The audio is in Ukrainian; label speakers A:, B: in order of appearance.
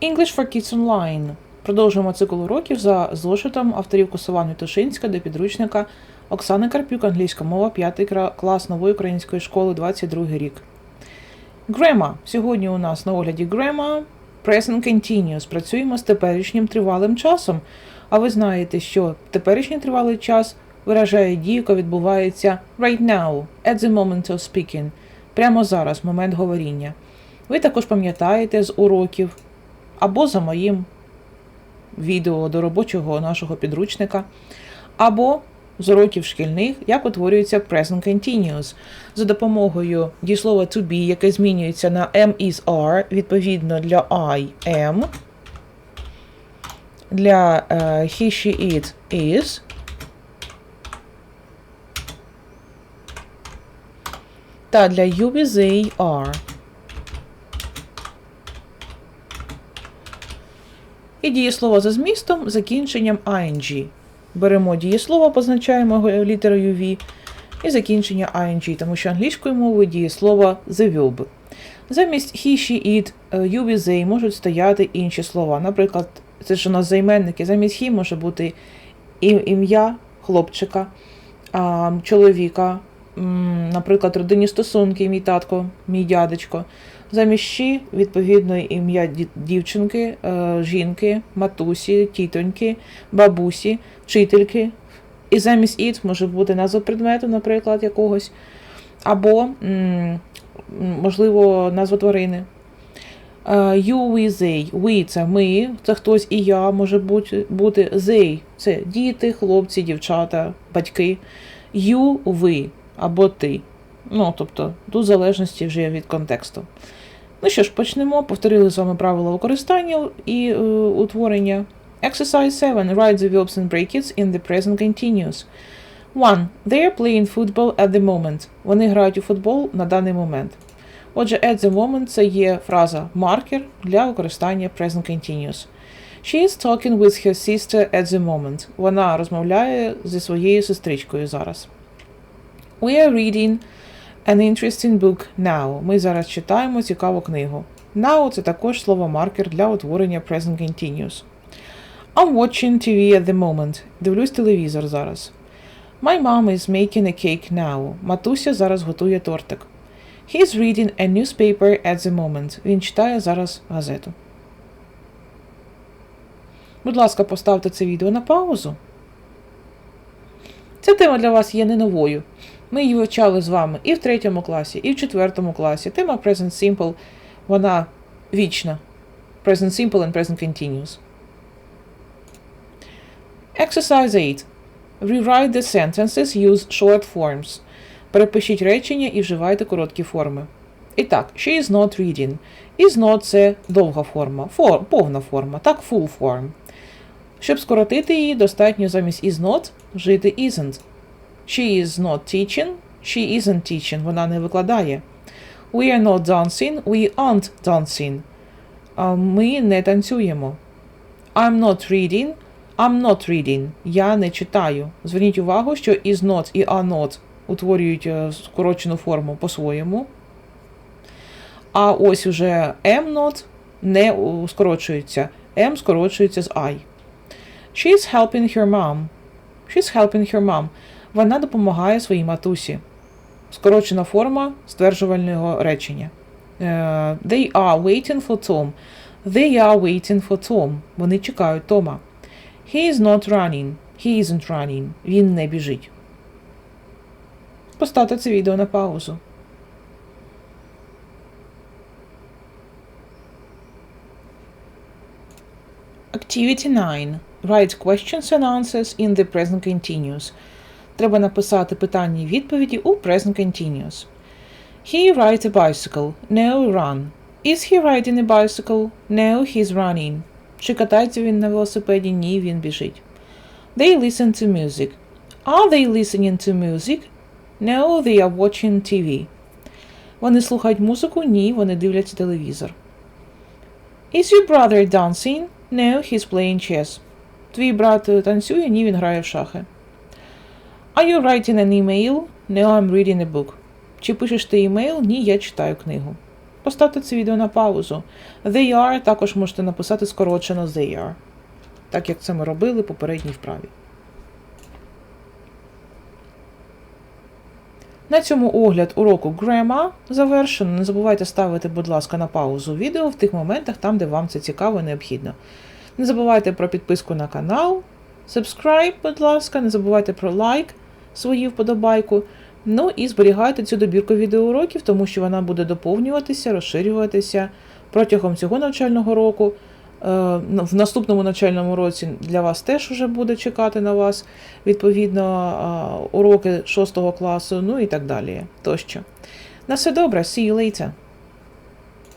A: English for Kids Online. Продовжуємо цикл уроків за зошитом авторів Косован Вітушинська до підручника Оксани Карпюк, англійська мова, 5 клас нової української школи, 22 рік. Grammar. Сьогодні у нас на огляді Grammar Present Continuous. Працюємо з теперішнім тривалим часом. А ви знаєте, що теперішній тривалий час виражає дію, яка відбувається right now, at the moment of speaking. Прямо зараз, момент говоріння. Ви також пам'ятаєте з уроків або за моїм відео до робочого нашого підручника, або з уроків шкільних, як утворюється present continuous за допомогою дієслова to be, яке змінюється на am is are, відповідно для I am, для е, he, she, it is. Та для you, they are. І дієслово за змістом закінченням ing. Беремо дієслово, позначаємо його літерою V, і закінчення ing, тому що англійською мовою дієслово the verb. Замість he, she, it, you, we, they можуть стояти інші слова. Наприклад, це ж у нас займенники. Замість he може бути ім'я хлопчика, чоловіка, наприклад, родинні стосунки, мій татко, мій дядечко. «She» відповідно ім'я дівчинки, е, жінки, матусі, тітоньки, бабусі, вчительки. І замість it може бути назва предмету, наприклад, якогось. Або, можливо, назва тварини. Е, You, we, they. We – це ми, це хтось і я може бути. They – це діти, хлопці, дівчата, батьки. You, ви або ти. Ну, тобто, тут залежності вже від контексту. Ну що ж, почнемо. Повторили з вами правила використання і е, утворення. Exercise 7. Write the verbs and brackets in the present continuous. 1. They are playing football at the moment. Вони грають у футбол на даний момент. Отже, at the moment це є фраза маркер для використання present continuous. She is talking with her sister at the moment. Вона розмовляє зі своєю сестричкою зараз. We are reading an interesting book now. Ми зараз читаємо цікаву книгу. Now це також слово маркер для утворення present continuous. I'm watching TV at the moment. Дивлюсь телевізор зараз. My mom is making a cake now. Матуся зараз готує тортик. He's reading a newspaper at the moment. Він читає зараз газету. Будь ласка, поставте це відео на паузу. Ця тема для вас є не новою. Ми її вивчали з вами і в третьому класі, і в четвертому класі. Тема Present Simple, вона вічна. Present Simple and Present Continuous. Exercise 8. Rewrite the sentences, use short forms. Перепишіть речення і вживайте короткі форми. І так, she is not reading. Is not – це довга форма, фор, повна форма, так, full form. Щоб скоротити її, достатньо замість is not вжити isn't. She is not teaching, she isn't teaching, вона не викладає. We are not dancing, we aren't dancing. Ми не танцюємо. I'm not reading, I'm not reading. Я не читаю. Зверніть увагу, що is not і are not утворюють е, скорочену форму по-своєму. А ось уже am not не скорочується. M скорочується з I. She's helping her mom. She's helping her mom. Вона допомагає своїй матусі. Скорочена форма стверджувального речення. Е, They are waiting for Tom. They are waiting for Tom. Вони чекають Тома. He is not running. He isn't running. Він не біжить. Поставте це відео на паузу. Activity 9. Write questions and answers in the present continuous. Треба написати питання і відповіді у present continuous. He rides a bicycle. No, run. Is he riding a bicycle? No, he's running. Чи катається він на велосипеді? Ні, він біжить. They listen to music. Are they listening to music? No, they are watching TV. Вони слухають музику? Ні, вони дивляться телевізор. Is your brother dancing? No, he's playing chess. Твій брат е, танцює? Ні, він грає в шахи. Are you writing an email? No, I'm reading a book. Чи пишеш ти імейл? Ні, я читаю книгу. поставте це відео на паузу. They are також можете написати скорочено they are. Так як це ми робили попередній вправі. На цьому огляд уроку Grammar завершено. Не забувайте ставити, будь ласка, на паузу відео в тих моментах, там, де вам це цікаво і необхідно. Не забувайте про підписку на канал, subscribe, будь ласка, не забувайте про лайк, свої вподобайку. Ну і зберігайте цю добірку відеоуроків, тому що вона буде доповнюватися, розширюватися протягом цього навчального року. Е, В наступному навчальному році для вас теж вже буде чекати на вас відповідно уроки 6 класу, ну і так далі. Тощо. На все добре, see you later.